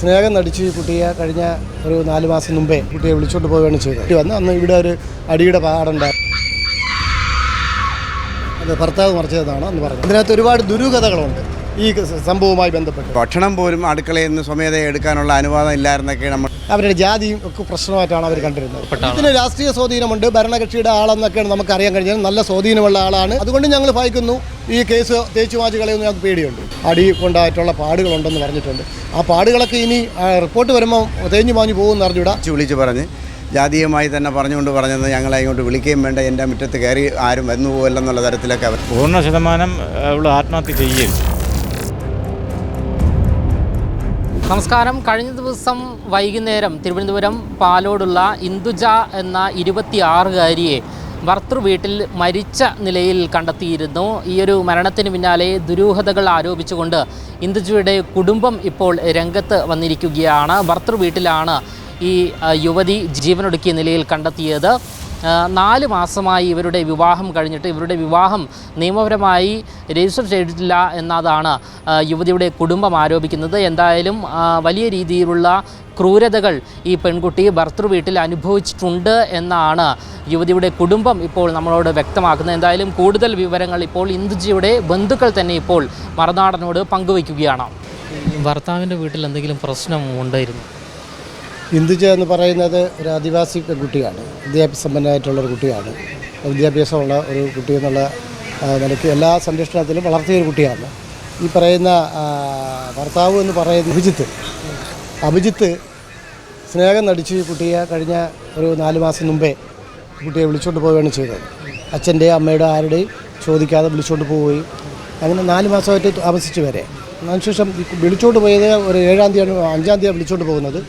സ്നേഹം നടിച്ചു കുട്ടിയെ കഴിഞ്ഞ ഒരു നാല് മാസം മുമ്പേ കുട്ടിയെ വിളിച്ചോണ്ട് പോവുകയാണ് ചെയ്തത്. വന്ന് അന്ന് ഇവിടെ ഒരു അടിയുടെ പാടുണ്ടായി അത് ഭർത്താവ് മറിച്ചതാണ് എന്ന് പറഞ്ഞു. അതിനകത്ത് ഒരുപാട് ദുരൂഹതകളുണ്ട് ഈ സംഭവവുമായി ബന്ധപ്പെട്ട്. ഭക്ഷണം പോലും അടുക്കളയിൽ നിന്ന് സ്വമേധയെ എടുക്കാനുള്ള അനുവാദം ഇല്ലായിരുന്നൊക്കെ നമ്മൾ അവരുടെ ജാതിയും ഒക്കെ പ്രശ്നമായിട്ടാണ് അവർ കണ്ടിരുന്നത്. ഇതിന് രാഷ്ട്രീയ സ്വാധീനമുണ്ട്. ഭരണകക്ഷിയുടെ ആളെന്നൊക്കെയാണ് നമുക്ക് അറിയാൻ കഴിഞ്ഞാൽ നല്ല സ്വാധീനമുള്ള ആളാണ്. അതുകൊണ്ട് ഞങ്ങൾ ഭയക്കുന്നു. ഈ കേസ് തേച്ചു മാച്ച് കളയുന്നു ഞങ്ങൾക്ക് പേടിയുണ്ട്. അടി കൊണ്ടായിട്ടുള്ള പാടുകളുണ്ടെന്ന് പറഞ്ഞിട്ടുണ്ട്. ആ പാടുകളൊക്കെ ഇനി റിപ്പോർട്ട് വരുമ്പോൾ തേഞ്ഞു മാഞ്ഞു പോകുമെന്ന് അറിഞ്ഞൂടാ വിളിച്ച് വിളിച്ച് പറഞ്ഞ്. ജാതീയമായി തന്നെ പറഞ്ഞുകൊണ്ട് പറഞ്ഞത് ഞങ്ങളെ ഇങ്ങോട്ട് വിളിക്കുകയും വേണ്ട. എന്റെ മുറ്റത്ത് കയറി ആരും വന്നു പോകല്ലെന്നുള്ള തരത്തിലൊക്കെ അവർ പൂർണ ശതമാനം അവൾ ആത്മഹത്യ ചെയ്യും നമസ്കാരം. കഴിഞ്ഞ ദിവസം വൈകുന്നേരം തിരുവനന്തപുരം പാലോടുള്ള ഇന്ദുജ എന്ന ഇരുപത്തിയാറുകാരിയെ ഭർത്തൃ വീട്ടിൽ മരിച്ച നിലയിൽ കണ്ടെത്തിയിരുന്നു. ഈയൊരു മരണത്തിന് പിന്നാലെ ദുരൂഹതകൾ ആരോപിച്ചുകൊണ്ട് ഇന്ദുജയുടെ കുടുംബം ഇപ്പോൾ രംഗത്ത് വന്നിരിക്കുകയാണ്. ഭർത്തൃ വീട്ടിലാണ് ഈ യുവതി ജീവനൊടുക്കിയ നിലയിൽ കണ്ടെത്തിയത്. നാല് മാസമായി ഇവരുടെ വിവാഹം കഴിഞ്ഞിട്ട് ഇവരുടെ വിവാഹം നിയമപരമായി രജിസ്റ്റർ ചെയ്തിട്ടില്ല എന്നതാണ് യുവതിയുടെ കുടുംബം ആരോപിക്കുന്നത്. എന്തായാലും വലിയ രീതിയിലുള്ള ക്രൂരതകൾ ഈ പെൺകുട്ടി ഭർത്തൃ വീട്ടിൽ അനുഭവിച്ചിട്ടുണ്ട് എന്നാണ് യുവതിയുടെ കുടുംബം ഇപ്പോൾ നമ്മളോട് വ്യക്തമാക്കുന്നത്. എന്തായാലും കൂടുതൽ വിവരങ്ങൾ ഇപ്പോൾ ഇന്ദുജിയുടെ ബന്ധുക്കൾ തന്നെ ഇപ്പോൾ മറുനാടനോട് പങ്കുവയ്ക്കുകയാണ്. ഭർത്താവിന്റെ വീട്ടിൽ എന്തെങ്കിലും പ്രശ്നം ഉണ്ടായിരുന്നു? ഇന്ദുജ എന്ന് പറയുന്നത് ഒരു ആദിവാസി പെൺകുട്ടിയാണ് വിദ്യാഭ്യാസമ്പന്നമായിട്ടുള്ള ഒരു കുട്ടിയാണ്. വിദ്യാഭ്യാസമുള്ള ഒരു കുട്ടി എന്നുള്ള നിലയ്ക്ക് എല്ലാ സംരക്ഷണത്തിലും വളർത്തിയ ഒരു കുട്ടിയാണ്. ഈ പറയുന്ന ഭർത്താവ് എന്ന് പറയുന്ന അഭിജിത്ത് അഭിജിത്ത് സ്നേഹം നടിച്ച് കുട്ടിയെ കഴിഞ്ഞ ഒരു നാല് മാസം മുമ്പേ കുട്ടിയെ വിളിച്ചുകൊണ്ട് പോവുകയാണ് ചെയ്തത്. അച്ഛന്റെയും അമ്മയുടെ ആരുടെയും ചോദിക്കാതെ വിളിച്ചുകൊണ്ട് പോവുകയും അങ്ങനെ നാല് മാസമായിട്ട് താമസിച്ച് വരെ. അതിനുശേഷം വിളിച്ചുകൊണ്ട് പോയത് ഒരു ഏഴാം തീയതി അഞ്ചാം തീയതി വിളിച്ചുകൊണ്ട് പോകുന്നത്.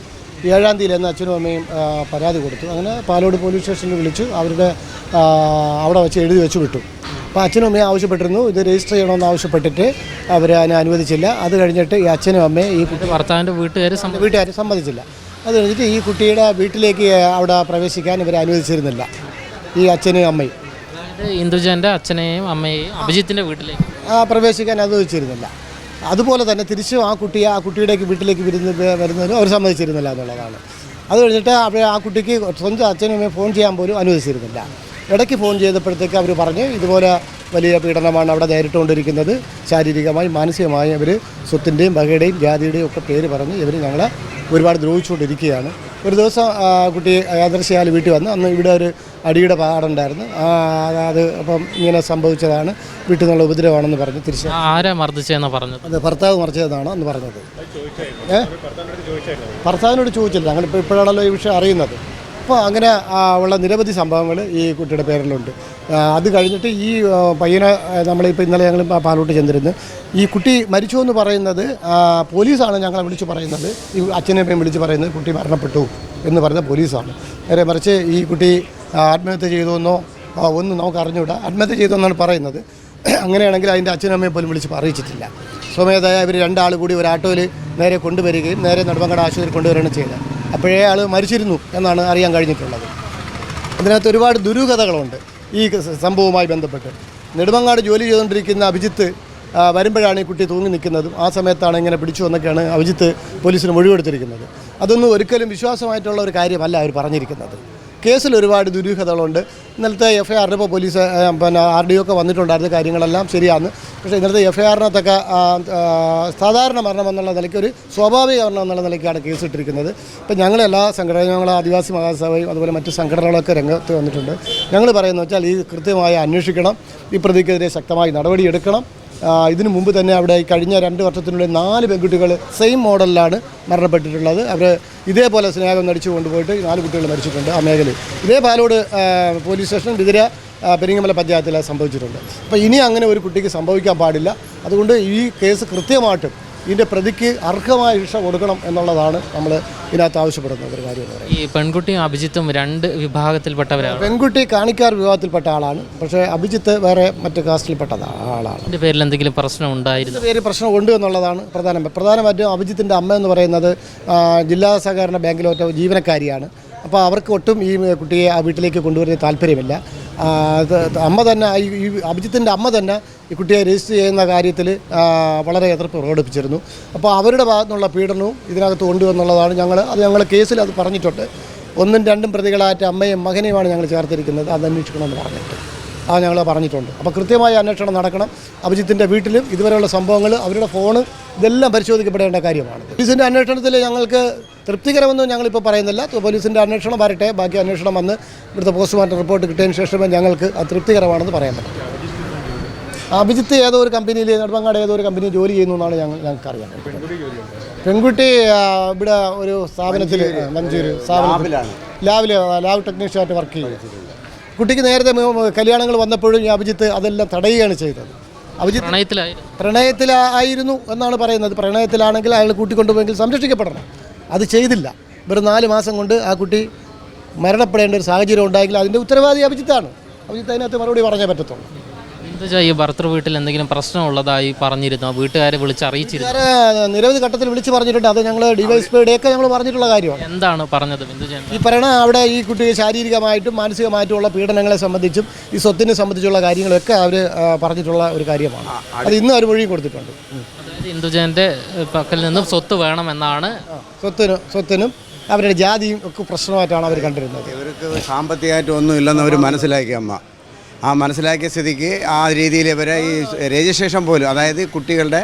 ഏഴാം തീയതി എന്ന് അച്ഛനും അമ്മയും പരാതി കൊടുത്തു. അങ്ങനെ പാലോട് പോലീസ് സ്റ്റേഷനിൽ വിളിച്ചു. അവരുടെ അവിടെ വെച്ച് എഴുതി വെച്ച് വിട്ടു. അപ്പോൾ അച്ഛനും അമ്മയും ആവശ്യപ്പെട്ടിരുന്നു. ഇത് രജിസ്റ്റർ ചെയ്യണമെന്ന് ആവശ്യപ്പെട്ടിട്ട് അവർ അതിനെ അനുവദിച്ചില്ല. അത് കഴിഞ്ഞിട്ട് ഈ അച്ഛനും അമ്മയും ഈ കുട്ടി ഭർത്താവിന്റെ വീട്ടുകാർ വീട്ടുകാർ സമ്മതിച്ചില്ല. അത് കഴിഞ്ഞിട്ട് ഈ കുട്ടിയുടെ വീട്ടിലേക്ക് അവിടെ പ്രവേശിക്കാൻ ഇവർ അനുവദിച്ചിരുന്നില്ല. ഈ അച്ഛനും അമ്മയും. ഇന്ദുജന്റെ അച്ഛനെയും അമ്മയെയും അഭിജിത്തിന്റെ വീട്ടിലേക്ക്. ആ, പ്രവേശിക്കാൻ അനുവദിച്ചിരുന്നില്ല. അതുപോലെ തന്നെ തിരിച്ചും ആ കുട്ടിയെ ആ കുട്ടിയുടേക്ക് വീട്ടിലേക്ക് വരുന്ന വരുന്നതിനും അവർ സമ്മതിച്ചിരുന്നില്ല എന്നുള്ളതാണ്. അത് കഴിഞ്ഞിട്ട് അവർ ആ കുട്ടിക്ക് സ്വന്തം അച്ഛനും അമ്മയും ഫോൺ ചെയ്യാൻ പോലും അനുവദിച്ചിരുന്നില്ല. ഇടയ്ക്ക് ഫോൺ ചെയ്തപ്പോഴത്തേക്ക് അവർ പറഞ്ഞ് ഇതുപോലെ വലിയ പീഡനമാണ് അവിടെ നേരിട്ടുകൊണ്ടിരിക്കുന്നത്. ശാരീരികമായി മാനസികമായി അവർ സ്വത്തിന്റെയും വകയുടെയും ജാതിയുടെയും ഒക്കെ പേര് പറഞ്ഞ് ഇവർ ഞങ്ങളെ ഒരുപാട് ദ്രോഹിച്ചുകൊണ്ടിരിക്കുകയാണ്. ഒരു ദിവസം ആ, കുട്ടി യാദർശിയാൽ വീട്ടിൽ വന്ന് അന്ന് ഇവിടെ ഒരു അടിയുടെ പാടുണ്ടായിരുന്നു. ആ, അത് അപ്പം ഇങ്ങനെ സംഭവിച്ചതാണ്. വീട്ടിൽ നിന്നുള്ള ഉപദ്രവമാണെന്ന് പറഞ്ഞ് തിരിച്ചു ആരാ മർദ്ദിച്ചതെന്ന് പറഞ്ഞു അത് ഭർത്താവ് മറിച്ചതെന്നാണ് അന്ന് പറഞ്ഞത്. ഏഹ് ഭർത്താവിനോട് ചോദിച്ചില്ല. അങ്ങനെ ഇപ്പോഴാണല്ലോ ഈ വിഷയം അറിയുന്നത്. അപ്പോൾ അങ്ങനെ ഉള്ള നിരവധി സംഭവങ്ങൾ ഈ കുട്ടിയുടെ പേരിലുണ്ട്. അത് കഴിഞ്ഞിട്ട് ഈ പയ്യനെ നമ്മളിപ്പോൾ ഇന്നലെ ഞങ്ങൾ പാലോട്ട് ചെന്നിരുന്നു. ഈ കുട്ടി മരിച്ചു എന്ന് പറയുന്നത് പോലീസാണ് ഞങ്ങളെ വിളിച്ച് പറയുന്നത്. ഈ അച്ഛനെയും വിളിച്ച് പറയുന്നത് കുട്ടി മരണപ്പെട്ടു എന്ന് പറയുന്ന പോലീസാണ്. നേരെ മറിച്ച് ഈ കുട്ടി ആത്മഹത്യ ചെയ്തുവെന്നോ ഒന്നും നമുക്ക് അറിഞ്ഞുകൂടാ. ആത്മഹത്യ ചെയ്തെന്നാണ് പറയുന്നത്. അങ്ങനെയാണെങ്കിൽ അതിന്റെ അച്ഛനും അമ്മയും പോലും വിളിച്ച് അറിയിച്ചിട്ടില്ല. സ്വമേധയായ ഇവർ രണ്ടാൾ കൂടി ഒരു ആട്ടോയിൽ നേരെ കൊണ്ടുവരികയും നേരെ നെടുമങ്ങാട് ആശുപത്രി കൊണ്ടുവരികയാണ് ചെയ്തത് അപ്പോഴേ ആൾ മരിച്ചിരുന്നു എന്നാണ് അറിയാൻ കഴിഞ്ഞിട്ടുള്ളത്. അതിനകത്ത് ഒരുപാട് ദുരൂഹതകളുണ്ട് ഈ സംഭവവുമായി ബന്ധപ്പെട്ട്. നെടുമങ്ങാട് ജോലി ചെയ്തുകൊണ്ടിരിക്കുന്ന അഭിജിത്ത് വരുമ്പോഴാണ് ഈ കുട്ടി തൂങ്ങി നിൽക്കുന്നതും. ആ സമയത്താണ് ഇങ്ങനെ പിടിച്ചു എന്നൊക്കെയാണ് അഭിജിത്ത് പോലീസിന് മൊഴികൊടുത്തിരിക്കുന്നത്. അതൊന്നും ഒരിക്കലും വിശ്വാസമായിട്ടുള്ള ഒരു കാര്യമല്ല അവർ പറഞ്ഞിരിക്കുന്നത്. കേസിൽ ഒരുപാട് ദുരൂഹതകളുണ്ട്. ഇന്നലത്തെ എഫ് ഐ ആറിന് ഇപ്പോൾ പോലീസ് പിന്നെ ആർ ഡി ഒക്കെ വന്നിട്ടുണ്ടായിരുന്ന കാര്യങ്ങളെല്ലാം ശരിയാണ്. പക്ഷേ ഇന്നലത്തെ എഫ് ഐ ആറിനകത്തൊക്കെ സാധാരണ മരണം എന്നുള്ള നിലയ്ക്ക് ഒരു സ്വാഭാവിക മരണം എന്നുള്ള നിലയ്ക്കാണ് കേസ് ഇട്ടിരിക്കുന്നത് ഇപ്പം ഞങ്ങളെല്ലാ സംഘടന ഞങ്ങൾ ആദിവാസി മഹാസഭയും അതുപോലെ മറ്റ് സംഘടനകളൊക്കെ രംഗത്ത് വന്നിട്ടുണ്ട്. ഞങ്ങൾ പറയുന്നത് വെച്ചാൽ ഈ കൃത്യമായി അന്വേഷിക്കണം. ഈ പ്രതിക്കെതിരെ ശക്തമായി നടപടിയെടുക്കണം. ഇതിനു മുമ്പ് തന്നെ അവിടെ കഴിഞ്ഞ രണ്ട് വർഷത്തിനുള്ളിൽ നാല് പെൺകുട്ടികൾ സെയിം മോഡലിലാണ് മരണപ്പെട്ടിട്ടുള്ളത്. അവർ ഇതേപോലെ സ്നേഹം നടിച്ചു കൊണ്ടുപോയിട്ട് നാല് കുട്ടികൾ മരിച്ചിട്ടുണ്ട് ആ മേഖലയിൽ. ഇതേ പാലോട് പോലീസ് സ്റ്റേഷൻ വിതിര പെരിങ്ങമല പഞ്ചായത്തിൽ സംഭവിച്ചിട്ടുണ്ട് അപ്പോൾ ഇനി അങ്ങനെ ഒരു കുട്ടിക്ക് സംഭവിക്കാൻ പാടില്ല. അതുകൊണ്ട് ഈ കേസ് കൃത്യമായിട്ടും ഇതിന്റെ പ്രതിക്ക് അർഹമായ ശിക്ഷ കൊടുക്കണം എന്നുള്ളതാണ് നമ്മൾ ഇതിനകത്ത് ആവശ്യപ്പെടുന്നത് ഒരു കാര്യം എന്ന് പറയുന്നത്. ഈ പെൺകുട്ടിയും അഭിജിത്തും രണ്ട് വിഭാഗത്തിൽപ്പെട്ടവരാണ്. പെൺകുട്ടി കാണിക്കാർ വിഭാഗത്തിൽപ്പെട്ട ആളാണ്. പക്ഷേ അഭിജിത്ത് വേറെ മറ്റു കാസ്റ്റിൽപ്പെട്ട ആളാണ്. എന്റെ പേരിൽ എന്തെങ്കിലും പ്രശ്നം ഉണ്ടായിരുന്നു? പേര് പ്രശ്നമുണ്ട് എന്നുള്ളതാണ് പ്രധാന. പ്രധാനമായിട്ടും അഭിജിത്തിന്റെ അമ്മ എന്ന് പറയുന്നത് ജില്ലാ സഹകരണ ബാങ്കിലോട്ട് ജീവനക്കാരിയാണ്. അപ്പോൾ അവർക്ക് ഒട്ടും ഈ കുട്ടിയെ ആ വീട്ടിലേക്ക് കൊണ്ടുവരുന്ന താല്പര്യമില്ല. അമ്മ തന്നെ ഈ അഭിജിത്തിന്റെ അമ്മ തന്നെ ഈ കുട്ടിയെ രജിസ്റ്റർ ചെയ്യുന്ന കാര്യത്തിൽ വളരെ എതിർപ്പ് പ്രകടിപ്പിച്ചിരുന്നു. അപ്പോൾ അവരുടെ ഭാഗത്തു നിന്നുള്ള പീഡനവും ഇതിനകത്ത് കൊണ്ടുവന്നുള്ളതാണ് ഞങ്ങൾ അത് ഞങ്ങൾ കേസിൽ അത് പറഞ്ഞിട്ടുണ്ട്. ഒന്നും രണ്ടും പ്രതികളായിട്ട് അമ്മയും മകനെയുമാണ് ഞങ്ങൾ ചേർത്തിരിക്കുന്നത്. അത് അന്വേഷിക്കണമെന്ന് പറഞ്ഞിട്ട് അത് ഞങ്ങൾ പറഞ്ഞിട്ടുണ്ട്. അപ്പോൾ കൃത്യമായ അന്വേഷണം നടക്കണം. അഭിജിത്തിന്റെ വീട്ടിലും ഇതുവരെയുള്ള സംഭവങ്ങൾ അവരുടെ ഫോണ് ഇതെല്ലാം പരിശോധിക്കപ്പെടേണ്ട കാര്യമാണ്. പോലീസിന്റെ അന്വേഷണത്തിൽ ഞങ്ങൾക്ക് തൃപ്തികരമെന്നും ഞങ്ങളിപ്പോൾ പറയുന്നില്ല. പോലീസിന്റെ അന്വേഷണം വരട്ടെ. ബാക്കി അന്വേഷണം വന്ന് ഇവിടുത്തെ പോസ്റ്റ്മോർട്ടം റിപ്പോർട്ട് കിട്ടിയതിന് ശേഷമേ ഞങ്ങൾക്ക് അത് തൃപ്തികരമാണെന്ന് പറയാൻ പറ്റും. അഭിജിത്ത് ഏതോ ഒരു കമ്പനിയിൽ നെടുമങ്ങാട് ഏതോ ഒരു കമ്പനിയിൽ ജോലി ചെയ്യുന്നു എന്നാണ് ഞങ്ങൾ ഞങ്ങൾക്ക് അറിയാം പെൺകുട്ടി ഇവിടെ ഒരു സ്ഥാപനത്തിൽ മഞ്ചൂർ സ്ഥാപനത്തിൽ. ലാബിൽ ലാബ് ടെക്നീഷ്യനായിട്ട് വർക്ക് ചെയ്യുന്നത് കുട്ടിക്ക് നേരത്തെ കല്യാണങ്ങൾ വന്നപ്പോഴും ഈ അഭിജിത്ത് അതെല്ലാം തടയുകയാണ് ചെയ്തത്. അഭിജിത്ത് പ്രണയത്തിലായിരുന്നു പ്രണയത്തിലായിരുന്നു എന്നാണ് പറയുന്നത്. പ്രണയത്തിലാണെങ്കിൽ അയാൾ കൂട്ടിക്കൊണ്ടുപോയെങ്കിൽ സംരക്ഷിക്കപ്പെടണം. അത് ചെയ്തില്ല. വെറും നാല് മാസം കൊണ്ട് ആ കുട്ടി മരണപ്പെടേണ്ട ഒരു സാഹചര്യം ഉണ്ടായെങ്കിൽ അതിന്റെ ഉത്തരവാദി അഭിജിത്താണ്. അഭിജിത്ത് അതിനകത്ത് മറുപടി പറഞ്ഞേ പറ്റത്തുള്ളൂ. എന്താ ഈ ഭർത്തൃ വീട്ടിൽ എന്തെങ്കിലും പ്രശ്നമുള്ളതായി പറഞ്ഞിരുന്നു? വീട്ടുകാരെ വിളിച്ച് അറിയിച്ചിരുന്നു നിരവധി ഘട്ടത്തിൽ വിളിച്ച് പറഞ്ഞിട്ടുണ്ട്. അത് ഞങ്ങൾ ഡിവൈസ്പിയുടെയൊക്കെ ഞങ്ങൾ പറഞ്ഞിട്ടുള്ള കാര്യമാണ്. എന്താണ് പറഞ്ഞത്? ഈ പറയണ അവിടെ ഈ കുട്ടിയെ ശാരീരികമായിട്ടും മാനസികമായിട്ടുമുള്ള പീഡനങ്ങളെ സംബന്ധിച്ചും ഈ സ്വത്തിനെ സംബന്ധിച്ചുള്ള കാര്യങ്ങളൊക്കെ അവർ പറഞ്ഞിട്ടുള്ള ഒരു കാര്യമാണ്. അത് ഇന്നും അവർ മൊഴിയും കൊടുത്തിട്ടുണ്ട്. ഇന്ദുജന്റെ പക്കൽ നിന്നും സ്വത്ത് വേണമെന്നാണ്. സ്വത്തിനും സ്വത്തിനും അവരുടെ ജാതിയും ഒക്കെ പ്രശ്നമായിട്ടാണ് അവർ കണ്ടിരുന്നത്. ഇവർക്ക് സാമ്പത്തികമായിട്ട് ഒന്നും ഇല്ലെന്ന് അവർ മനസ്സിലാക്കി അമ്മ. ആ മനസ്സിലാക്കിയ സ്ഥിതിക്ക് ആ രീതിയിൽ ഇവരെ ഈ രജിസ്ട്രേഷൻ പോലും അതായത് കുട്ടികളുടെ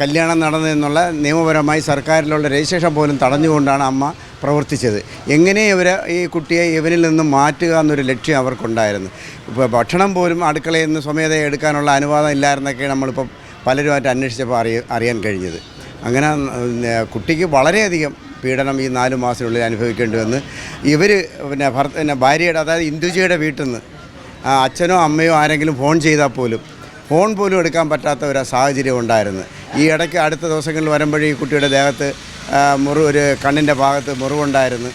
കല്യാണം നടന്നതെന്നുള്ള നിയമപരമായി സർക്കാരിലുള്ള രജിസ്ട്രേഷൻ പോലും തടഞ്ഞുകൊണ്ടാണ് അമ്മ പ്രവർത്തിച്ചത്. എങ്ങനെ ഇവരെ ഈ കുട്ടിയെ ഇവരിൽ നിന്നും മാറ്റുക എന്നൊരു ലക്ഷ്യം അവർക്കുണ്ടായിരുന്നു. ഇപ്പോൾ ഭക്ഷണം പോലും അടുക്കളയിൽ നിന്ന് സ്വമേധയെ എടുക്കാനുള്ള അനുവാദം ഇല്ലായിരുന്നൊക്കെ നമ്മളിപ്പോൾ പലരുമായിട്ട് അന്വേഷിച്ചപ്പോൾ അറിയ അറിയാൻ കഴിഞ്ഞത്. അങ്ങനെ കുട്ടിക്ക് വളരെയധികം പീഡനം ഈ നാല് മാസത്തിനുള്ളിൽ അനുഭവിക്കേണ്ടി വന്ന് ഇവർ പിന്നെ ഭർത്ത പിന്നെ ഭാര്യയുടെ അതായത് ഇന്ദുജിയുടെ വീട്ടിൽ നിന്ന് അച്ഛനോ അമ്മയോ ആരെങ്കിലും ഫോൺ ചെയ്താൽ പോലും ഫോൺ പോലും എടുക്കാൻ പറ്റാത്ത ഒരു സാഹചര്യം ഉണ്ടായിരുന്നു. ഈ ഇടയ്ക്ക് അടുത്ത ദിവസങ്ങളിൽ വരുമ്പോഴേ ഈ കുട്ടിയുടെ ദേഹത്ത് മുറി ഒരു കണ്ണിന്റെ ഭാഗത്ത് മുറിവുണ്ടായിരുന്നു.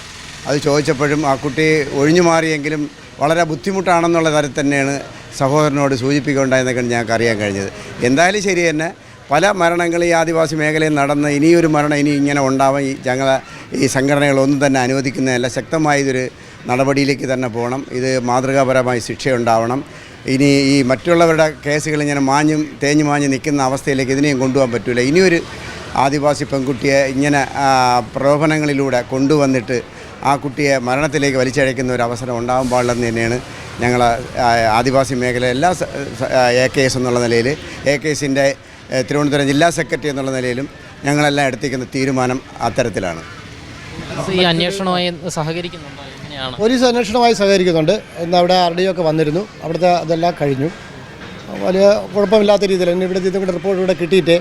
അത് ചോദിച്ചപ്പോഴും ആ കുട്ടി ഒഴിഞ്ഞു മാറിയെങ്കിലും വളരെ ബുദ്ധിമുട്ടാണെന്നുള്ള തരത്തിൽ തന്നെയാണ് സഹോദരനോട് സൂചിപ്പിക്കുകയുണ്ടായെന്നൊക്കെ ഞങ്ങൾക്ക് അറിയാൻ കഴിഞ്ഞത്. എന്തായാലും ശരി തന്നെ പല മരണങ്ങൾ ഈ ആദിവാസി മേഖലയിൽ നടന്ന ഇനിയൊരു മരണം ഇനി ഇങ്ങനെ ഉണ്ടാവാൻ ഈ ഞങ്ങൾ ഈ സംഘടനകളൊന്നും തന്നെ അനുവദിക്കുന്നതല്ല. ശക്തമായ ഇതൊരു നടപടിയിലേക്ക് തന്നെ പോകണം. ഇത് മാതൃകാപരമായി ശിക്ഷയുണ്ടാവണം. ഇനി ഈ മറ്റുള്ളവരുടെ കേസുകൾ ഇങ്ങനെ മാഞ്ഞും തേഞ്ഞു മാഞ്ഞ് നിൽക്കുന്ന അവസ്ഥയിലേക്ക് ഇതിനെയും കൊണ്ടുപോകാൻ പറ്റില്ല ഇനിയൊരു ആദിവാസി പെൺകുട്ടിയെ ഇങ്ങനെ പ്രലോഭനങ്ങളിലൂടെ കൊണ്ടുവന്നിട്ട് ആ കുട്ടിയെ മരണത്തിലേക്ക് വലിച്ചഴയ്ക്കുന്ന ഒരു അവസരം ഉണ്ടാകാൻ പാടില്ലെന്ന് തന്നെയാണ് ഞങ്ങൾ ആദിവാസി മേഖല എല്ലാ എ കെ എസ് എന്നുള്ള നിലയിൽ എ കെ എസിന്റെ തിരുവനന്തപുരം ജില്ലാ സെക്രട്ടറി എന്നുള്ള നിലയിലും ഞങ്ങളെല്ലാം എടുത്തിരിക്കുന്ന തീരുമാനം അത്തരത്തിലാണ്. ഈ അന്വേഷണവുമായി സഹകരിക്കുന്നുണ്ടോ? എങ്ങനെയാണ്? പോലീസ് അന്വേഷണവുമായി സഹകരിക്കുന്നുണ്ട്. ഇന്ന് അവിടെ ആർ ഡി ഒക്കെ വന്നിരുന്നു. അവിടുത്തെ അതെല്ലാം കഴിഞ്ഞു. വലിയ കുഴപ്പമില്ലാത്ത രീതിയിൽ. ഇനി ഇവിടെ ഇതും കൂടെ റിപ്പോർട്ട് ഇവിടെ കിട്ടിയിട്ട്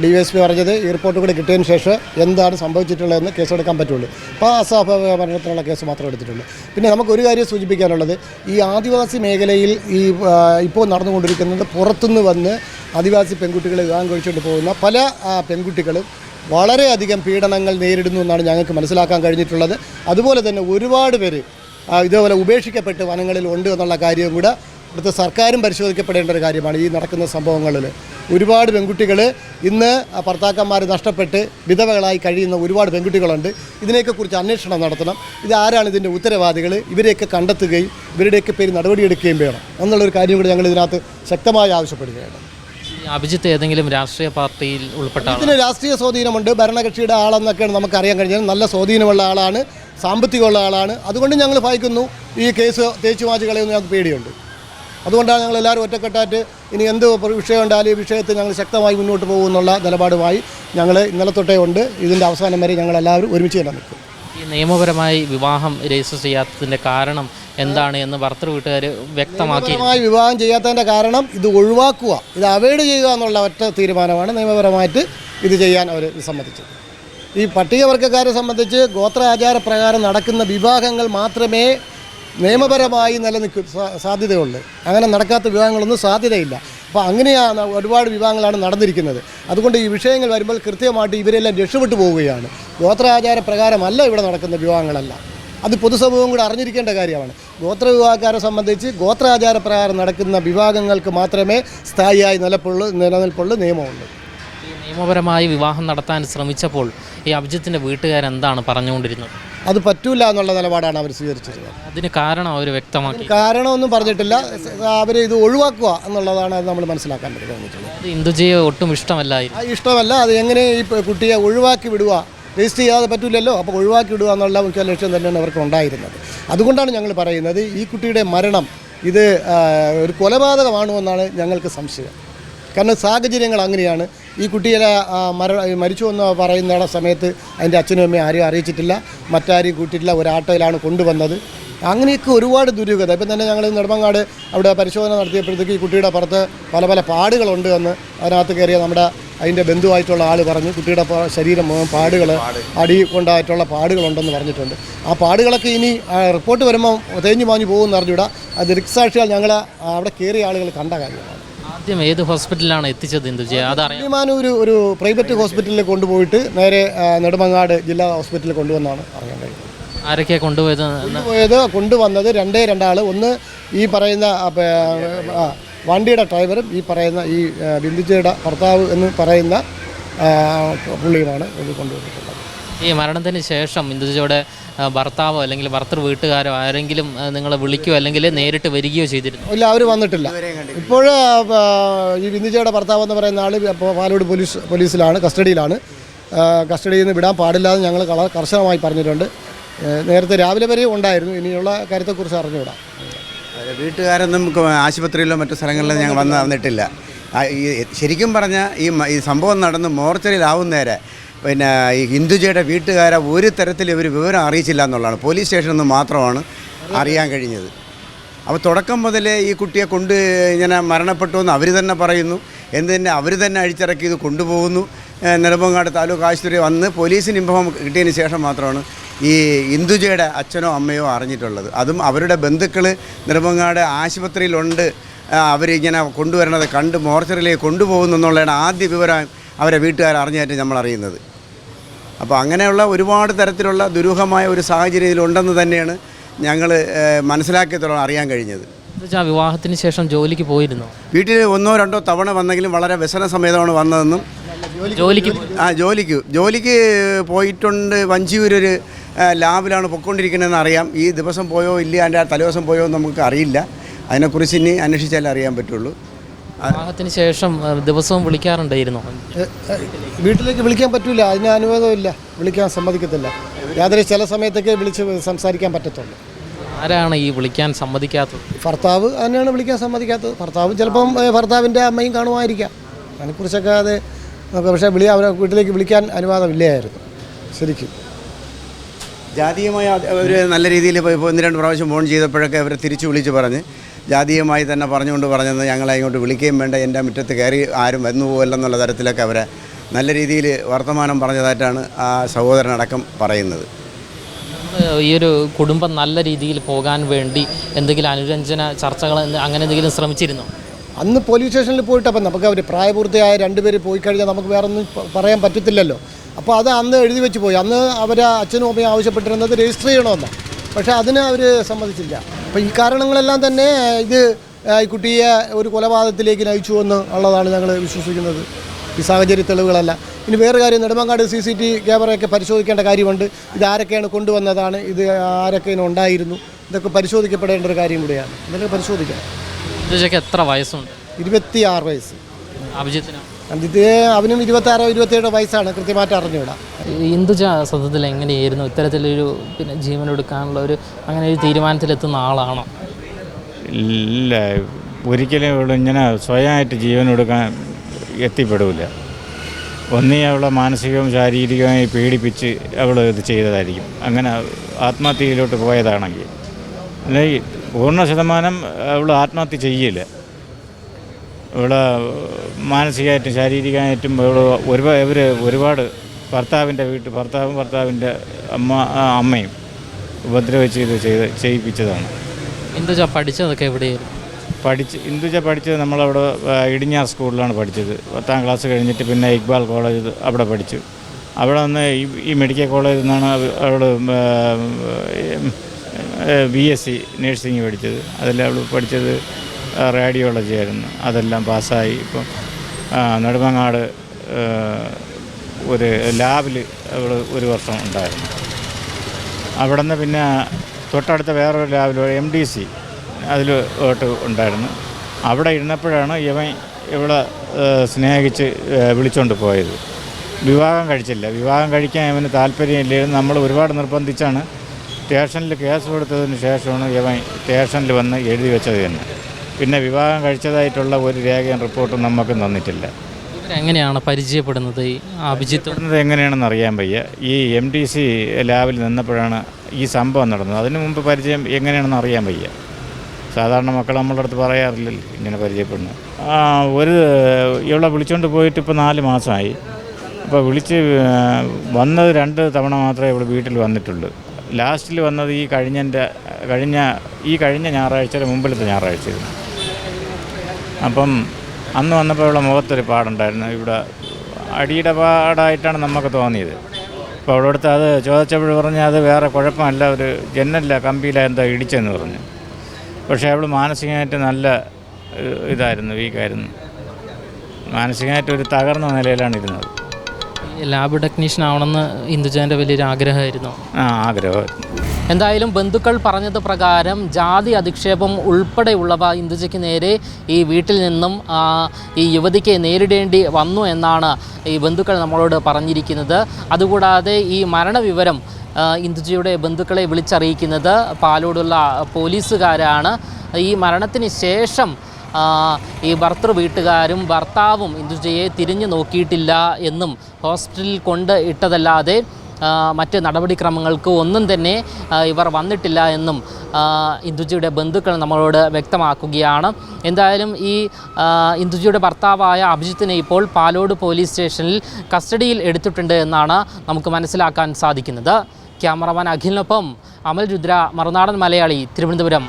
ഡി വൈ എസ് പി പറഞ്ഞത് ഈ റിപ്പോർട്ട് കൂടി കിട്ടിയതിന് ശേഷം എന്താണ് സംഭവിച്ചിട്ടുള്ളതെന്ന് കേസെടുക്കാൻ പറ്റുള്ളൂ. അപ്പോൾ അസ്വാഭാവിക മരണത്തിനുള്ള കേസ് മാത്രമേ എടുത്തിട്ടുള്ളൂ. പിന്നെ നമുക്ക് ഒരു കാര്യം സൂചിപ്പിക്കാനുള്ളത് ഈ ആദിവാസി മേഖലയിൽ ഈ ഇപ്പോൾ നടന്നുകൊണ്ടിരിക്കുന്നത് പുറത്തുനിന്ന് വന്ന് ആദിവാസി പെൺകുട്ടികളെ വിവാഹം കഴിച്ചുകൊണ്ട് പോകുന്ന പല പെൺകുട്ടികളും വളരെയധികം പീഡനങ്ങൾ നേരിടുന്നു എന്നാണ് ഞങ്ങൾക്ക് മനസ്സിലാക്കാൻ കഴിഞ്ഞിട്ടുള്ളത്. അതുപോലെ തന്നെ ഒരുപാട് പേര് ഇതേപോലെ ഉപേക്ഷിക്കപ്പെട്ട് വനങ്ങളിൽ ഉണ്ട് എന്നുള്ള കാര്യവും കൂടെ ഇവിടുത്തെ സർക്കാരും പരിശോധിക്കപ്പെടേണ്ട ഒരു കാര്യമാണ് ഈ നടക്കുന്ന സംഭവങ്ങളിൽ. ഒരുപാട് പെൺകുട്ടികൾ ഇന്ന് ഭർത്താക്കന്മാർ നഷ്ടപ്പെട്ട് വിധവകളായി കഴിയുന്ന ഒരുപാട് പെൺകുട്ടികളുണ്ട്. ഇതിനെയൊക്കെ കുറിച്ച് അന്വേഷണം നടത്തണം. ഇത് ആരാണ് ഇതിന്റെ ഉത്തരവാദികൾ? ഇവരെയൊക്കെ കണ്ടെത്തുകയും ഇവരുടെയൊക്കെ പേര് നടപടിയെടുക്കുകയും വേണം. എന്നുള്ളൊരു കാര്യം കൂടി ഞങ്ങൾ ഇതിനകത്ത് ശക്തമായി ആവശ്യപ്പെടുകയാണ്. അഭിജിത്ത് ഏതെങ്കിലും രാഷ്ട്രീയ പാർട്ടിയിൽ ഉൾപ്പെട്ട ഇതിന് രാഷ്ട്രീയ സ്വാധീനമുണ്ട്. ഭരണകക്ഷിയുടെ ആളെന്നൊക്കെയാണ് നമുക്ക് അറിയാൻ കഴിഞ്ഞാൽ നല്ല സ്വാധീനമുള്ള ആളാണ്. സാമ്പത്തികമുള്ള ആളാണ്. അതുകൊണ്ട് ഞങ്ങൾ ഭയക്കുന്നു. ഈ കേസ് തേച്ചുമാച്ചുകളെയൊന്നും മാച്ച് കളയുന്ന ഞങ്ങൾക്ക് പേടിയുണ്ട്. അതുകൊണ്ടാണ് ഞങ്ങൾ എല്ലാവരും ഒറ്റക്കെട്ടായിട്ട് ഇനി എന്ത് വിഷയം ഉണ്ടായാലും ഈ വിഷയത്തിൽ ഞങ്ങൾ ശക്തമായി മുന്നോട്ട് പോകുമെന്നുള്ള നിലപാടുമായി ഞങ്ങൾ ഇന്നലെ തൊട്ടേ ഉണ്ട്. ഇതിന്റെ അവസാനം വരെ ഞങ്ങൾ എല്ലാവരും ഒരുമിച്ച് തന്നെ നിൽക്കും. ഈ നിയമപരമായി വിവാഹം രജിസ്റ്റർ ചെയ്യാത്തതിന്റെ കാരണം എന്താണ് എന്ന് ഭർത്തൃ വീട്ടുകാർ വ്യക്തമാക്കി. നിയമപരമായി വിവാഹം ചെയ്യാത്തതിന്റെ കാരണം ഇത് ഒഴിവാക്കുക ഇത് അവോയ്ഡ് ചെയ്യുക എന്നുള്ള ഒറ്റ തീരുമാനമാണ് നിയമപരമായിട്ട് ഇത് ചെയ്യാൻ അവർ സമ്മതിച്ചത്. ഈ പട്ടികവർഗക്കാരെ സംബന്ധിച്ച് ഗോത്ര ആചാരപ്രകാരം നടക്കുന്ന വിവാഹങ്ങൾ മാത്രമേ നിയമപരമായി നിലനിൽക്കും സാധ്യതയുണ്ട്. അങ്ങനെ നടക്കാത്ത വിവാഹങ്ങളൊന്നും സാധ്യതയില്ല. അപ്പോൾ അങ്ങനെയാണ് ഒരുപാട് വിവാഹങ്ങളാണ് നടന്നിരിക്കുന്നത്. അതുകൊണ്ട് ഈ വിഷയങ്ങൾ വരുമ്പോൾ കൃത്യമായിട്ട് ഇവരെല്ലാം രക്ഷപ്പെട്ടു പോവുകയാണ്. ഗോത്രാചാര പ്രകാരമല്ല ഇവിടെ നടക്കുന്ന വിവാഹങ്ങളല്ല അത് പൊതുസമൂഹം കൂടെ അറിഞ്ഞിരിക്കേണ്ട കാര്യമാണ്. ഗോത്ര വിവാഹക്കാരെ സംബന്ധിച്ച് ഗോത്രാചാര പ്രകാരം നടക്കുന്ന വിവാഹങ്ങൾക്ക് മാത്രമേ സ്ഥായിയായി നിലപ്പുള്ളൂ നിലനിൽപ്പുള്ളൂ നിയമമുള്ളൂ. നിയമപരമായി വിവാഹം നടത്താൻ ശ്രമിച്ചപ്പോൾ ഈ അഭിജിത്തിന്റെ വീട്ടുകാരെന്താണ് പറഞ്ഞുകൊണ്ടിരുന്നത്? അത് പറ്റൂല എന്നുള്ള നിലപാടാണ് അവർ സ്വീകരിച്ചിരുന്നത് അതിന് കാരണം അവർ വ്യക്തമാക്കി. കാരണമൊന്നും പറഞ്ഞിട്ടില്ല. അവർ ഇത് ഒഴിവാക്കുക എന്നുള്ളതാണ് അത് നമ്മൾ മനസ്സിലാക്കാൻ പറ്റുന്നത്. അത് ഇന്ദുജയെ ഒട്ടും ഇഷ്ടമല്ലായിരുന്നു. ആ ഇഷ്ടമല്ല. അത് എങ്ങനെ ഈ കുട്ടിയെ ഒഴിവാക്കി വിടുക? രജിസ്റ്റർ ചെയ്യാതെ പറ്റില്ലല്ലോ അപ്പോൾ ഒഴിവാക്കി വിടുക എന്നുള്ള മുഖ്യ ലക്ഷ്യം തന്നെയാണ് അവർക്ക് ഉണ്ടായിരുന്നത്. അതുകൊണ്ടാണ് ഞങ്ങൾ പറയുന്നത് ഈ കുട്ടിയുടെ മരണം ഇത് ഒരു കൊലപാതകമാണോ എന്നാണ് ഞങ്ങൾക്ക് സംശയം. കാരണം സാഹചര്യങ്ങൾ അങ്ങനെയാണ്. ഈ കുട്ടിയെ മര മരിച്ചു എന്ന് പറയുന്ന സമയത്ത് അതിന്റെ അച്ഛനും അമ്മയും ആരെയും അറിയിച്ചിട്ടില്ല. മറ്റാരെയും കൂട്ടിയിട്ടില്ല. ഒരു ആട്ടോയിലാണ് കൊണ്ടുവന്നത്. അങ്ങനെയൊക്കെ ഒരുപാട് ദുരൂഹത. ഇപ്പം തന്നെ ഞങ്ങൾ നെടുമങ്ങാട് അവിടെ പരിശോധന നടത്തിയപ്പോഴത്തേക്ക് ഈ കുട്ടിയുടെ പുറത്ത് പല പല പാടുകളുണ്ട് എന്ന് അതിനകത്ത് കയറിയ നമ്മുടെ അതിന്റെ ബന്ധുവായിട്ടുള്ള ആൾ പറഞ്ഞു. കുട്ടിയുടെ ശരീരം പാടുകൾ അടി കൊണ്ടായിട്ടുള്ള പാടുകളുണ്ടെന്ന് പറഞ്ഞിട്ടുണ്ട്. ആ പാടുകളൊക്കെ ഇനി റിപ്പോർട്ട് വരുമ്പോൾ തേഞ്ഞു മാഞ്ഞു പോകുമെന്ന് അറിഞ്ഞൂടാ അത് ദൃക്സാക്ഷിയാൽ ഞങ്ങൾ അവിടെ കയറിയ ആളുകൾ കണ്ട കാര്യമാണ്. ആദ്യം ഏത് ഹോസ്പിറ്റലിലാണ് എത്തിച്ചത് ഇന്ദുജയെ അതറിയാം. വിമാനം ഒരു പ്രൈവറ്റ് ഹോസ്പിറ്റലിൽ കൊണ്ടുപോയിട്ട് നേരെ ആ, നെടുമങ്ങാട് ജില്ലാ ഹോസ്പിറ്റലിൽ കൊണ്ടുവന്നാണ് അറിയാൻ കഴിയുന്നത്. ആരൊക്കെ കൊണ്ടുപോയത്? എന്ന് കൊണ്ടുപോയത് കൊണ്ടുവന്നത് രണ്ടേ രണ്ടാൾ ഒന്ന് ഈ പറയുന്ന ആ, പ- ആ, വണ്ടിയുടെ ഡ്രൈവറും ഈ പറയുന്ന ഈ ആ, ബിന്ദുജയുടെ ഭർത്താവ് എന്ന് പറയുന്ന ആ, പുള്ളിയുമാണ് ഇത് കൊണ്ടുവന്നിട്ടുള്ളത്. ഈ മരണത്തിന് ശേഷം ഇന്ദുജയുടെ ഭർത്താവോ അല്ലെങ്കിൽ ഭർത്തൃ വീട്ടുകാരോ ആരെങ്കിലും നിങ്ങളെ വിളിക്കുകയോ അല്ലെങ്കിൽ നേരിട്ട് വരികയോ ചെയ്തിരുന്നു? ഇല്ല അവർ വന്നിട്ടില്ല. ഇപ്പോൾ ഈ ബിന്ദുജയുടെ ഭർത്താവ് എന്ന് പറയുന്ന ആൾ പാലോട് പോലീസ് പോലീസിലാണ് കസ്റ്റഡിയിലാണ്. കസ്റ്റഡിയിൽ നിന്ന് വിടാൻ പാടില്ലാതെ എന്ന് ഞങ്ങൾ കള- കർശനമായി പറഞ്ഞിട്ടുണ്ട്. നേരത്തെ രാവിലെ വരെ ഉണ്ടായിരുന്നു. ഇനിയുള്ള കാര്യത്തെക്കുറിച്ച് അറിഞ്ഞുകൂടാ. വീട്ടുകാരൊന്നും ആശുപത്രിയിലോ മറ്റു സ്ഥലങ്ങളിലോ ഞങ്ങൾ വന്ന് വന്നിട്ടില്ല. ഈ ശരിക്കും പറഞ്ഞാൽ ഈ സംഭവം നടന്ന് മോർച്ചറിയിലാവുന്നേരെ പിന്നെ ഈ ഹിന്ദുജയുടെ വീട്ടുകാരെ ഒരു തരത്തിൽ ഇവർ വിവരം അറിയിച്ചില്ല എന്നുള്ളതാണ്. പോലീസ് സ്റ്റേഷനിൽ നിന്ന് മാത്രമാണ് അറിയാൻ കഴിഞ്ഞത്. അപ്പോൾ തുടക്കം മുതലേ ഈ കുട്ടിയെ കൊണ്ട് ഇങ്ങനെ മരണപ്പെട്ടു എന്ന് അവർ തന്നെ പറയുന്നു. എന്ന് തന്നെ അവർ തന്നെ അഴിച്ചിറക്കി ഇത് കൊണ്ടുപോകുന്നു. നെടുമ്പങ്ങാട് താലൂക്ക് ആശുപത്രി വന്ന് പോലീസിന് ഇൻഫോം കിട്ടിയതിന് ശേഷം മാത്രമാണ് ഈ ഇന്ദുജയുടെ അച്ഛനോ അമ്മയോ അറിഞ്ഞിട്ടുള്ളത്. അതും അവരുടെ ബന്ധുക്കൾ നെടുമ്പങ്ങാട് ആശുപത്രിയിലുണ്ട്. അവരിങ്ങനെ കൊണ്ടുവരണത് കണ്ട് മോർച്ചറിയിലേക്ക് കൊണ്ടുപോകുന്നു എന്നുള്ളതാണ് ആദ്യ വിവരം അവരെ വീട്ടുകാർ അറിഞ്ഞായിട്ട് നമ്മൾ അറിയുന്നത് അപ്പോൾ അങ്ങനെയുള്ള ഒരുപാട് തരത്തിലുള്ള ദുരൂഹമായ ഒരു സാഹചര്യം ഇതിലുണ്ടെന്ന് തന്നെയാണ് ഞങ്ങൾ മനസ്സിലാക്കിയത്തോളം അറിയാൻ കഴിഞ്ഞത്. വിവാഹത്തിന് ശേഷം ജോലിക്ക് പോയിരുന്നു? വീട്ടിൽ ഒന്നോ രണ്ടോ തവണ വന്നെങ്കിലും വളരെ വ്യസന സമേതമാണ് വന്നതെന്നും. ജോലിക്ക് ആ ജോലിക്ക് ജോലിക്ക് പോയിട്ടുണ്ട്. വഞ്ചിയൂരൊരു ലാബിലാണ് പൊയ്ക്കൊണ്ടിരിക്കുന്നതെന്ന് അറിയാം. ഈ ദിവസം പോയോ ഇല്ല അതിന്റെ ആ തലേദിവസം പോയോ എന്ന് നമുക്ക് അറിയില്ല. അതിനെക്കുറിച്ച് ഇനി അന്വേഷിച്ചാലേ അറിയാൻ പറ്റുള്ളൂ. വിവാഹത്തിന് ശേഷം ദിവസവും വിളിക്കാറുണ്ടായിരുന്നു. വീട്ടിലേക്ക് വിളിക്കാൻ പറ്റില്ല അതിന് അനുവാദമില്ല. വിളിക്കാൻ സമ്മതിക്കത്തില്ല. യാതൊരു ചില സമയത്തൊക്കെ വിളിച്ച് സംസാരിക്കാൻ പറ്റത്തുള്ളൂ. ആരാണ് ഈ വിളിക്കാൻ സമ്മതിക്കാത്തത്? ഭർത്താവ് തന്നെയാണ് വിളിക്കാൻ സമ്മതിക്കാത്തത്. ഭർത്താവ് ചിലപ്പം ഭർത്താവിന്റെ അമ്മയും കാണുമായിരിക്കാം. അതിനെക്കുറിച്ചൊക്കെ അത് പക്ഷേ വിളി അവരെ വീട്ടിലേക്ക് വിളിക്കാൻ അനുവാദമില്ലായിരുന്നു. ശരിക്കും. ജാതീയമായ അവർ നല്ല രീതിയിൽ ഇപ്പോൾ ഇപ്പോൾ ഒന്ന് രണ്ട് പ്രാവശ്യം ഫോൺ ചെയ്തപ്പോഴൊക്കെ അവരെ തിരിച്ചു വിളിച്ച് പറഞ്ഞ് ജാതീയമായി തന്നെ പറഞ്ഞുകൊണ്ട് പറഞ്ഞത് ഞങ്ങളെ ഇങ്ങോട്ട് വിളിക്കുകയും വേണ്ട. എന്റെ മുറ്റത്ത് കയറി ആരും വന്നു പോകല്ലെന്നുള്ള തരത്തിലൊക്കെ അവരെ നല്ല രീതിയിൽ വർത്തമാനം പറഞ്ഞതായിട്ടാണ് ആ സഹോദരനടക്കം പറയുന്നത്. ഈ ഒരു കുടുംബം നല്ല രീതിയിൽ പോകാൻ വേണ്ടി എന്തെങ്കിലും അനുരഞ്ജന ചർച്ചകൾ അങ്ങനെ എന്തെങ്കിലും ശ്രമിച്ചിരുന്നോ? അന്ന് പോലീസ് സ്റ്റേഷനിൽ പോയിട്ട് അപ്പം നമുക്ക് അവർ പ്രായപൂർത്തിയായ രണ്ടുപേർ പോയി കഴിഞ്ഞാൽ നമുക്ക് വേറെ ഒന്നും പറയാൻ പറ്റത്തില്ലല്ലോ. അപ്പോൾ അത് അന്ന് എഴുതി വെച്ച് പോയി. അന്ന് അവർ അച്ഛനും അമ്മയും ആവശ്യപ്പെട്ടിരുന്നത് രജിസ്റ്റർ ചെയ്യണമെന്നാണ്. പക്ഷേ അതിന് അവർ സമ്മതിച്ചില്ല. അപ്പോൾ ഈ കാരണങ്ങളെല്ലാം തന്നെ ഇത് ഈ കുട്ടിയെ ഒരു കൊലപാതകത്തിലേക്ക് നയിച്ചു എന്ന് ഉള്ളതാണ് ഞങ്ങൾ വിശ്വസിക്കുന്നത്. ഈ സാഹചര്യ തെളിവുകളല്ല. ഇനി വേറെ കാര്യം നെടുമങ്ങാട് സി സി ടി ക്യാമറയൊക്കെ പരിശോധിക്കേണ്ട കാര്യമുണ്ട്. ഇത് ആരൊക്കെയാണ് കൊണ്ടുവന്നതാണ്? ഇത് ആരൊക്കെ ഉണ്ടായിരുന്നു? ഇതൊക്കെ പരിശോധിക്കപ്പെടേണ്ട ഒരു കാര്യം കൂടിയാണ്. ഇതൊക്കെ പരിശോധിക്കാം എത്ര വയസ്സുണ്ട്? ഇരുപത്തി ആറ് വയസ്സ്. അഭിജിത്തിനോ? ഇത് അവനും ഇരുപത്താറോ ഇരുപത്തേഴോ വയസ്സാണ്. കൃത്യമായിട്ട് അറിഞ്ഞുകൂടാ. ഇന്ദുജ സത്യത്തിൽ എങ്ങനെയായിരുന്നു ഇത്തരത്തിലൊരു പിന്നെ ജീവൻ എടുക്കാനുള്ള ഒരു അങ്ങനെ ഒരു തീരുമാനത്തിലെത്തുന്ന ആളാണോ? ഇല്ല. ഒരിക്കലും ഇവിടെ ഇങ്ങനെ സ്വയമായിട്ട് ജീവൻ എടുക്കാൻ എത്തിപ്പെടില്ല ഒന്നീ അവളെ മാനസികവും ശാരീരികവുമായി പീഡിപ്പിച്ച് അവൾ ഇത് ചെയ്തതായിരിക്കും. അങ്ങനെ ആത്മഹത്യയിലോട്ട് പോയതാണെങ്കിൽ. അല്ലെങ്കിൽ പൂർണ ശതമാനം അവൾ ആത്മഹത്യ ചെയ്യില്ല. ഇവിടെ മാനസികമായിട്ടും ശാരീരികമായിട്ടും ഇവിടെ ഒരുപാട് ഇവർ ഒരുപാട് ഭർത്താവിന്റെ വീട്ടിൽ ഭർത്താവും ഭർത്താവിന്റെ അമ്മ അമ്മയും ഉപദ്രവിച്ച് ഇത് ചെയ്ത് ചെയ്യിപ്പിച്ചതാണ്. ഇന്ദുജ പഠിച്ചതൊക്കെ എവിടെയായിരുന്നു? പഠിച്ച് ഇന്ദുജ പഠിച്ചത് നമ്മളവിടെ ഇടിഞ്ഞാർ സ്കൂളിലാണ് പഠിച്ചത്. പത്താം ക്ലാസ് കഴിഞ്ഞിട്ട് പിന്നെ ഇക്ബാൽ കോളേജ് അവിടെ പഠിച്ചു. അവിടെ നിന്ന് ഈ ഈ മെഡിക്കൽ കോളേജിൽ നിന്നാണ് അവൾ ബി എസ് സി നേഴ്സിംഗ് പഠിച്ചത്. അതിൽ അവൾ പഠിച്ചത്? റേഡിയോളജി ആയിരുന്നു. അതെല്ലാം പാസ്സായി. ഇപ്പം നെടുമങ്ങാട് ഒരു ലാബിൽ അവൾ ഒരു വർഷം ഉണ്ടായിരുന്നു. അവിടെ നിന്ന് പിന്നെ തൊട്ടടുത്ത വേറൊരു ലാബിൽ എം ഡി സി അതിൽ ഓട്ട് ഉണ്ടായിരുന്നു. അവിടെ ഇരുന്നപ്പോഴാണ് ഇവൻ ഇവിടെ സ്നേഹിച്ച് വിളിച്ചുകൊണ്ട് പോയത്. വിവാഹം കഴിച്ചില്ല. വിവാഹം കഴിക്കാൻ ഇവന് താല്പര്യമില്ലായിരുന്നു നമ്മൾ ഒരുപാട് നിർബന്ധിച്ചാണ് സ്റ്റേഷനിൽ കേസ് കൊടുത്തതിന് ശേഷമാണ് ഇവൻ സ്റ്റേഷനിൽ വന്ന് എഴുതി വെച്ചത് തന്നെ. പിന്നെ വിവാഹം കഴിച്ചതായിട്ടുള്ള ഒരു രേഖയും റിപ്പോർട്ടും നമുക്ക് തന്നിട്ടില്ല. എങ്ങനെയാണ് പരിചയപ്പെടുന്നത്? ഈ അഭിജിത്ത് ഇവിടുന്നത് എങ്ങനെയാണെന്ന് അറിയാൻ വയ്യ. ഈ എം ഡി സി ലാബിൽ നിന്നപ്പോഴാണ് ഈ സംഭവം നടന്നത്. അതിനു മുമ്പ് പരിചയം എങ്ങനെയാണെന്ന് അറിയാൻ വയ്യ. സാധാരണ മക്കൾ നമ്മളുടെ അടുത്ത് പറയാറില്ലല്ലോ ഇങ്ങനെ പരിചയപ്പെടുന്നത് ആ ഒരു ഇവിടെ വിളിച്ചുകൊണ്ട് പോയിട്ട് ഇപ്പോൾ നാല് മാസമായി അപ്പോൾ വിളിച്ച് ആ, വന്നത് രണ്ട് തവണ മാത്രമേ ഇവിടെ വീട്ടിൽ വന്നിട്ടുള്ളൂ. ലാസ്റ്റിൽ വന്നത് ഈ കഴിഞ്ഞന്റെ കഴിഞ്ഞ ഈ കഴിഞ്ഞ ഞായറാഴ്ചയുടെ മുമ്പിലത്തെ ഞായറാഴ്ചയായിരുന്നു. അപ്പം അന്ന് വന്നപ്പോൾ ഇവിടെ മുഖത്തൊരു പാടുണ്ടായിരുന്നു. ഇവിടെ അടിയുടെ പാടായിട്ടാണ് നമുക്ക് തോന്നിയത്. അപ്പോൾ അവിടെ അടുത്ത് അത് ചോദിച്ചപ്പോൾ പറഞ്ഞ് അത് വേറെ കുഴപ്പമല്ല ഒരു ജനലില്ല കമ്പിയില എന്താ ഇടിച്ചെന്ന് പറഞ്ഞു. പക്ഷേ അവൾ മാനസികമായിട്ട് നല്ല ഇതായിരുന്നു വീക്കായിരുന്നു. മാനസികമായിട്ട് ഒരു തകർന്ന നിലയിലാണ് ഇരുന്നത്. ലാബ് ടെക്നീഷ്യൻ ആവണമെന്ന് ഇന്ദുജാന്റെ വലിയൊരു ആഗ്രഹമായിരുന്നു. ആ ആഗ്രഹമായിരുന്നു. എന്തായാലും ബന്ധുക്കൾ പറഞ്ഞത് പ്രകാരം ജാതി അധിക്ഷേപം ഉൾപ്പെടെയുള്ളവ ഇന്ദുജയ്ക്ക് നേരെ ഈ വീട്ടിൽ നിന്നും ഈ യുവതിക്ക് നേരിടേണ്ടി വന്നു എന്നാണ് ഈ ബന്ധുക്കൾ നമ്മളോട് പറഞ്ഞിരിക്കുന്നത്. അതുകൂടാതെ ഈ മരണവിവരം ഇന്ദുജയുടെ ബന്ധുക്കളെ വിളിച്ചറിയിക്കുന്നത് പാലോടുള്ള പോലീസുകാരാണ്. ഈ മരണത്തിന് ശേഷം ഈ ഭർത്തൃ വീട്ടുകാരും ഭർത്താവും ഇന്ദുജയെ തിരിഞ്ഞു നോക്കിയിട്ടില്ല എന്നും ഹോസ്പിറ്റലിൽ കൊണ്ട് ഇട്ടതല്ലാതെ മറ്റ് നടപടിക്രമങ്ങൾക്ക് ഒന്നും തന്നെ ഇവർ വന്നിട്ടില്ല എന്നും ഇന്ദുജിയുടെ ബന്ധുക്കൾ നമ്മളോട് വ്യക്തമാക്കുകയാണ്. എന്തായാലും ഈ ഇന്ദുജിയുടെ ഭർത്താവായ അഭിജിത്തിനെ ഇപ്പോൾ പാലോട് പോലീസ് സ്റ്റേഷനിൽ കസ്റ്റഡിയിൽ എടുത്തിട്ടുണ്ട് എന്നാണ് നമുക്ക് മനസ്സിലാക്കാൻ സാധിക്കുന്നത്. ക്യാമറമാൻ അഖിലിനൊപ്പം അമൽ രുദ്ര മറുനാടൻ മലയാളി തിരുവനന്തപുരം.